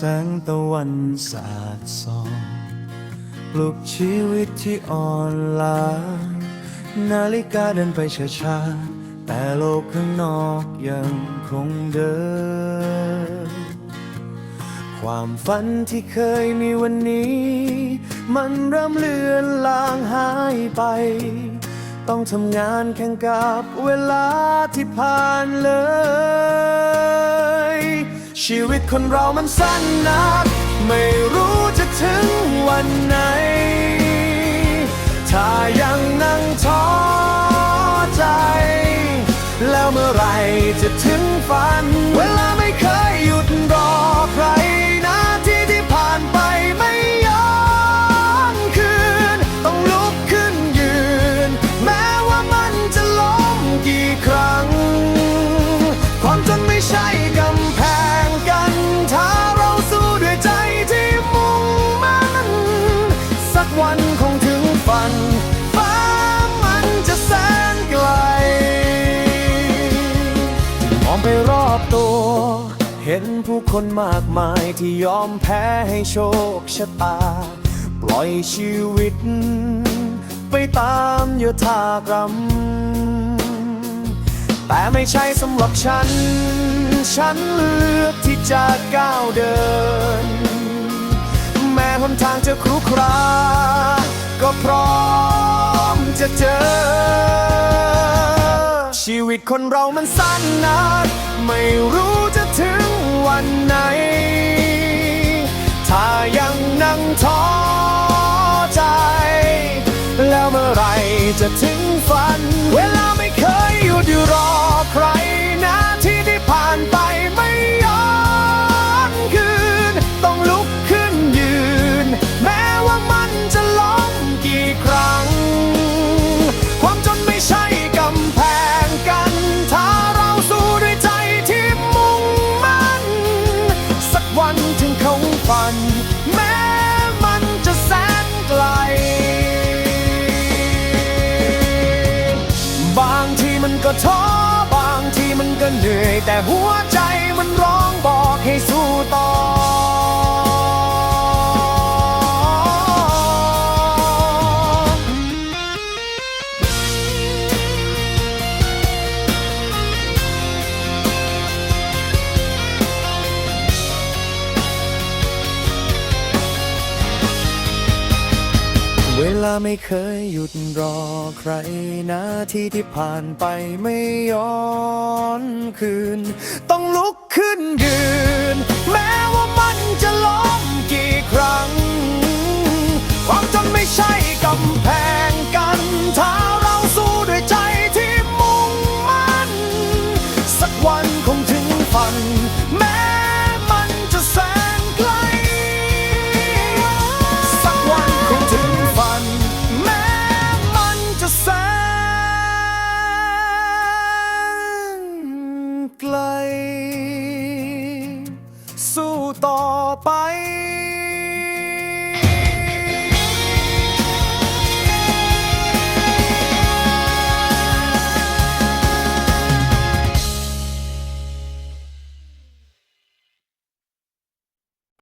แสงตะวันสาดส่องปลุกชีวิตที่อ่อนล้า นาฬิกาเดินไปช้าๆ แต่โลกข้างนอกยังคงเดิน ความฝันที่เคยมีวันนี้ มันเริ่มเลือนลางหายไป ต้องทำงานแข่งกับเวลาที่ผ่านเลย ชีวิตคนเรามันสั้นนัก ไม่รู้จะถึงวันไหน ถ้ายังนั่งท้อใจ แล้วเมื่อไรจะถึงฝัน คนมากมายที่ยอมแพ้ให้โชคชะตา ปล่อยชีวิต ไปตามโยธากรรม แต่ไม่ใช่สำหรับฉัน ฉันเลือกที่จะก้าวเดิน แม้หนทางจะครุขระก็พร้อมจะเจอ ชีวิตคนเรามันสั้นนักไม่รู้จะ วันไหน ฝัน แม้มันจะแสนไกล บางทีมันก็ท้อบางทีมันก็เหนื่อย แต่หัวใจมันร้องบอกให้สู้ต่อ ลาไม่เคยหยุดรอใครนาทีที่ผ่านไปไม่ย้อนคืน ต้องลุกขึ้นยืน แม้ว่ามันจะล้ม 白